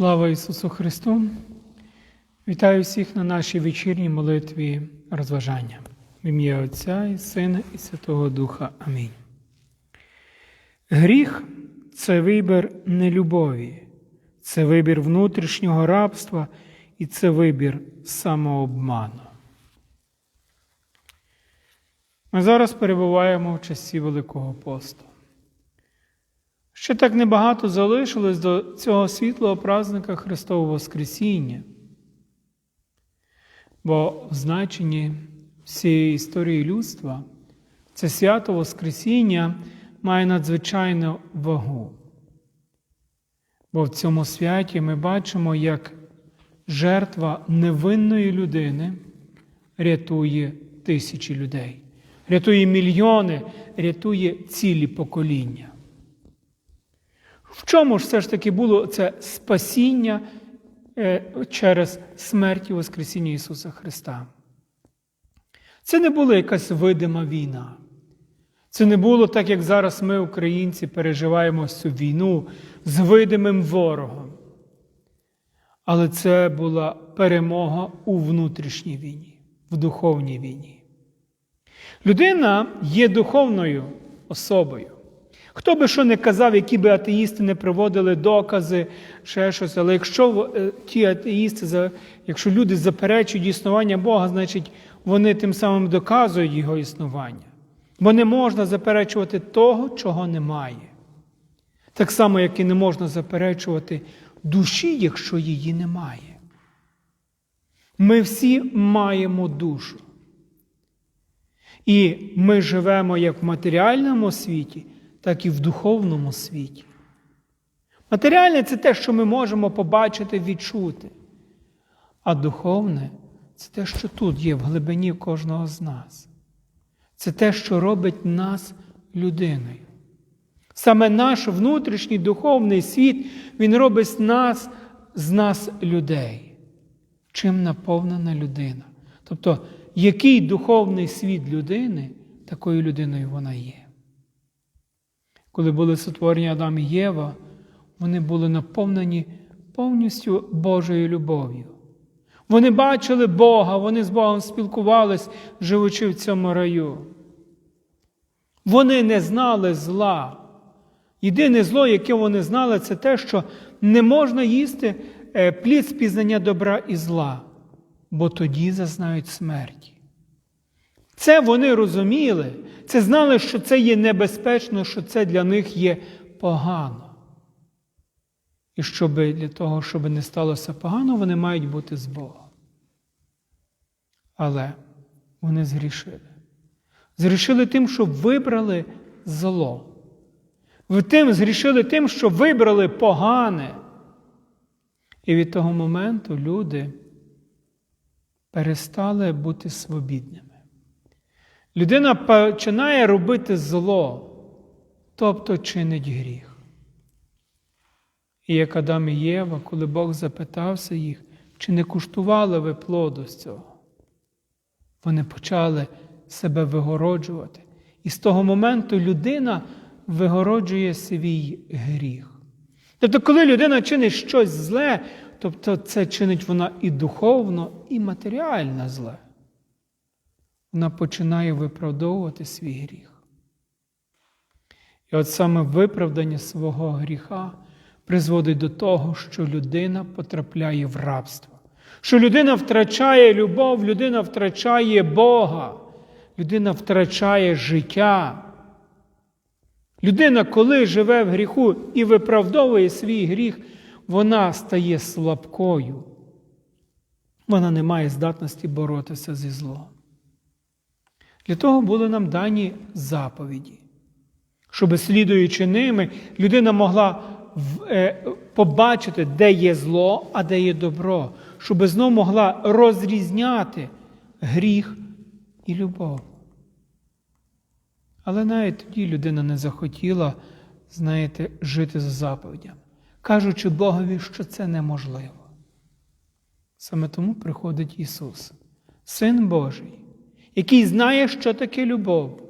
Слава Ісусу Христу! Вітаю всіх на нашій вечірній молитві розважання. В ім'я Отця і Сина і Святого Духа. Амінь. Гріх це вибір нелюбові, це вибір внутрішнього рабства і це вибір самообману. Ми зараз перебуваємо в часі Великого посту. Ще так небагато залишилось до цього світлого праздника Христового Воскресіння. Бо в значенні всієї історії людства це свято Воскресіння має надзвичайну вагу. Бо в цьому святі ми бачимо, як жертва невинної людини рятує тисячі людей, рятує мільйони, рятує цілі покоління. В чому ж все ж таки було це спасіння е, через смерть і Воскресіння Ісуса Христа? Це не була якась видима війна. Це не було так, як зараз ми, українці, переживаємо цю війну з видимим ворогом. Але це була перемога у внутрішній війні, в духовній війні. Людина є духовною особою. Хто би що не казав, які би атеїсти не приводили докази, ще щось, але якщо ті атеїсти, якщо люди заперечують існування Бога, значить вони тим самим доказують Його існування. Бо не можна заперечувати того, чого немає. Так само, як і не можна заперечувати душі, якщо її немає. Ми всі маємо душу. І ми живемо як в матеріальному світі, так і в духовному світі. Матеріальне це те, що ми можемо побачити, відчути. А духовне це те, що тут є в глибині кожного з нас. Це те, що робить нас людиною. Саме наш внутрішній духовний світ, він робить нас, з нас людей. Чим наповнена людина? Тобто, який духовний світ людини, такою людиною вона є. Коли були сотворені Адам і Єва, вони були наповнені повністю Божою любов'ю. Вони бачили Бога, вони з Богом спілкувались, живучи в цьому раю. Вони не знали зла. Єдине зло, яке вони знали, це те, що не можна їсти плід спізнання добра і зла, бо тоді зазнають смерті. Це вони розуміли, це знали, що це є небезпечно, що це для них є погано. І щоб для того, щоб не сталося погано, вони мають бути з Богом. Але вони згрішили. Згрішили тим, що вибрали зло. Тим згрішили тим, що вибрали погане. І від того моменту люди перестали бути свобідними. Людина починає робити зло, тобто чинить гріх. І як Адам і Єва, коли Бог запитався їх, чи не куштували ви плоду з цього, вони почали себе вигороджувати. І з того моменту людина вигороджує свій гріх. Тобто, коли людина чинить щось зле, тобто це чинить вона і духовно, і матеріально зле вона починає виправдовувати свій гріх. І от саме виправдання свого гріха призводить до того, що людина потрапляє в рабство, що людина втрачає любов, людина втрачає Бога, людина втрачає життя. Людина, коли живе в гріху і виправдовує свій гріх, вона стає слабкою. Вона не має здатності боротися зі злом. Для того були нам дані заповіді, щоб, слідуючи ними, людина могла побачити, де є зло, а де є добро, щоб знову могла розрізняти гріх і любов. Але навіть тоді людина не захотіла, знаєте, жити за заповідями, кажучи Богові, що це неможливо. Саме тому приходить Ісус, Син Божий який знає, що таке любов.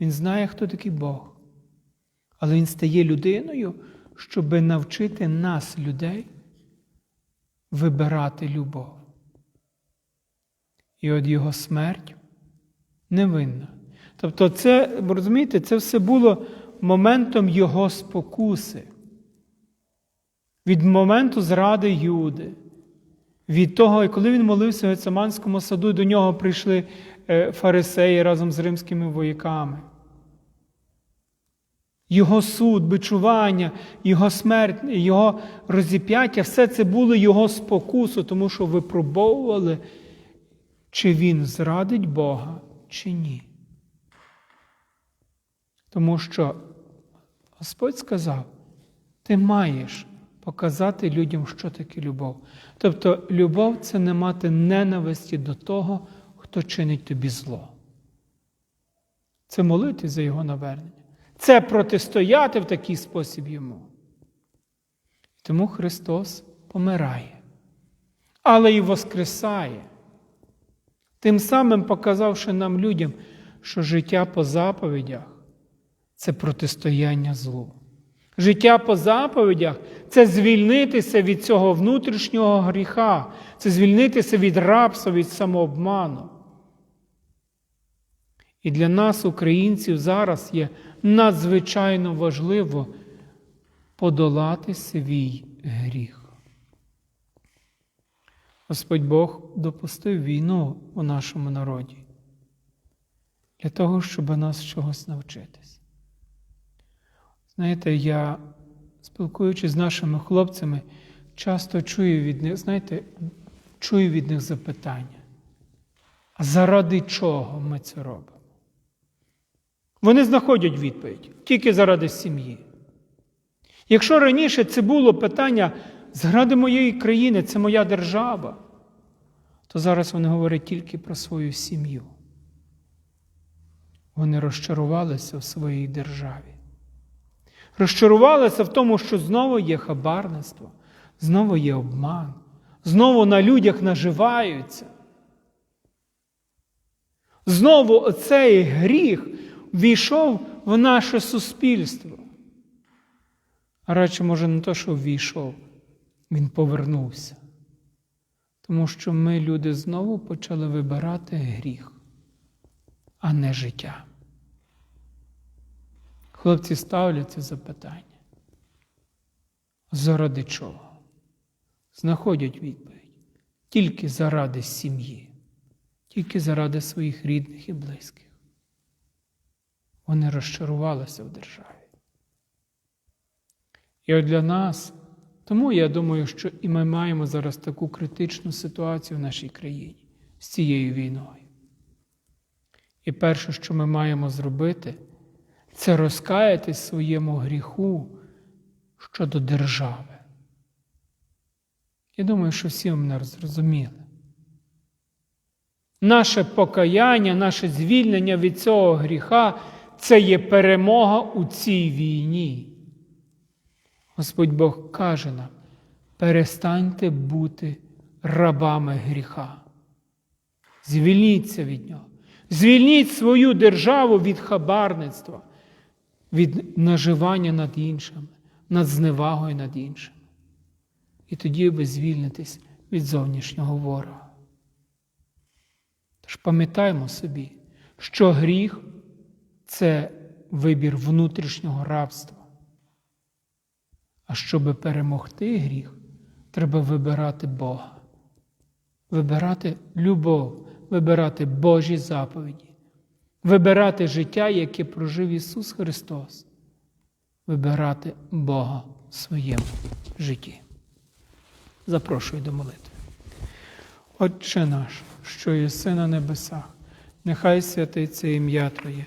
Він знає, хто такий Бог. Але Він стає людиною, щоб навчити нас, людей, вибирати любов. І от його смерть невинна. Тобто, це, розумієте, це все було моментом його спокуси. Від моменту зради Юди, від того, коли він молився в Гецаманському саду, до нього прийшли фарисеї разом з римськими вояками. Його суд, бичування, Його смерть, Його розіп'яття все це було Його спокусу, тому що випробовували, чи він зрадить Бога, чи ні. Тому що Господь сказав, ти маєш показати людям, що таке любов. Тобто, любов це не мати ненависті до того, хто чинить тобі зло. Це молити за його навернення. Це протистояти в такий спосіб йому. Тому Христос помирає, але і воскресає, тим самим показавши нам людям, що життя по заповідях це протистояння злу. Життя по заповідях це звільнитися від цього внутрішнього гріха, це звільнитися від рабства, від самообману. І для нас, українців, зараз є надзвичайно важливо подолати свій гріх. Господь Бог допустив війну у нашому народі для того, щоб нас чогось навчитись. Знаєте, я, спілкуючись з нашими хлопцями, часто чую від них, знаєте, чую від них запитання. А заради чого ми це робимо? Вони знаходять відповідь тільки заради сім'ї. Якщо раніше це було питання зради моєї країни, це моя держава, то зараз вони говорять тільки про свою сім'ю. Вони розчарувалися в своїй державі. Розчарувалися в тому, що знову є хабарництво, знову є обман, знову на людях наживаються. Знову оцей гріх війшов в наше суспільство. А радше, може, не то, що ввійшов, він повернувся. Тому що ми, люди, знову почали вибирати гріх, а не життя. Хлопці ставлять це запитання. Заради чого? Знаходять відповідь тільки заради сім'ї, тільки заради своїх рідних і близьких. Вони розчарувалися в державі. І от для нас, тому я думаю, що і ми маємо зараз таку критичну ситуацію в нашій країні з цією війною. І перше, що ми маємо зробити, це розкаятись своєму гріху щодо держави. Я думаю, що всі мене зрозуміли. Наше покаяння, наше звільнення від цього гріха це є перемога у цій війні. Господь Бог каже нам: перестаньте бути рабами гріха. Звільніться від нього. Звільніть свою державу від хабарництва, від наживання над іншими, над зневагою над іншими. І тоді ви звільнитесь від зовнішнього ворога. Тож пам'ятаємо собі, що гріх це вибір внутрішнього рабства. А щоб перемогти гріх, треба вибирати Бога, вибирати любов, вибирати Божі заповіді, вибирати життя, яке прожив Ісус Христос, вибирати Бога в своєму житті. Запрошую до молитви. Отче наш, що єси на небесах, нехай святиться ім'я Твоє,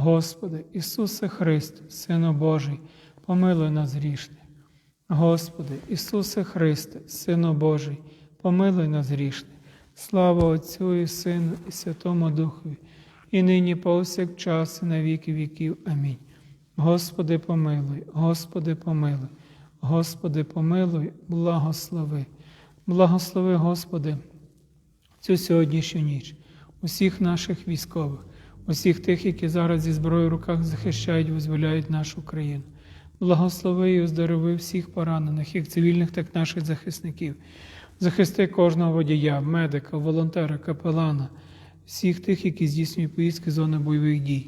Господи, Ісусе Христе, Сину Божий, помилуй нас грішних. Господи, Ісусе Христе, Сину Божий, помилуй нас грішних. Слава Отцю і Сину, і Святому Духові, і нині повсякчас, і на віки віків. Амінь. Господи, помилуй, Господи, помилуй, Господи, помилуй, благослови. Благослови, Господи, цю сьогоднішню ніч, усіх наших військових, усіх тих, які зараз зі зброєю в руках захищають, визволяють нашу країну. Благослови і оздорови всіх поранених, як цивільних, так і наших захисників. Захисти кожного водія, медика, волонтера, капелана, всіх тих, які здійснюють поїздки з зони бойових дій.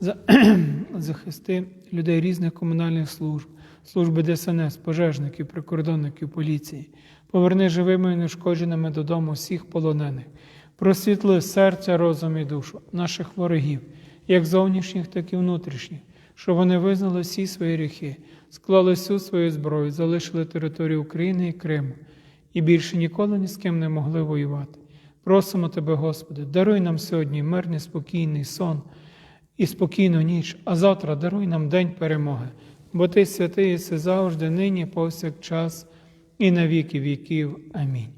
За- Захисти людей різних комунальних служб, служби ДСНС, пожежників, прикордонників, поліції. Поверни живими і нешкодженими додому всіх полонених. Просвітли серця, розум і душу наших ворогів, як зовнішніх, так і внутрішніх, щоб вони визнали всі свої гріхи, склали всю свою зброю, залишили територію України і Криму і більше ніколи ні з ким не могли воювати. Просимо Тебе, Господи, даруй нам сьогодні мирний, спокійний сон і спокійну ніч, а завтра даруй нам день перемоги, бо Ти святий єси завжди, нині, повсякчас і на віки віків. Амінь.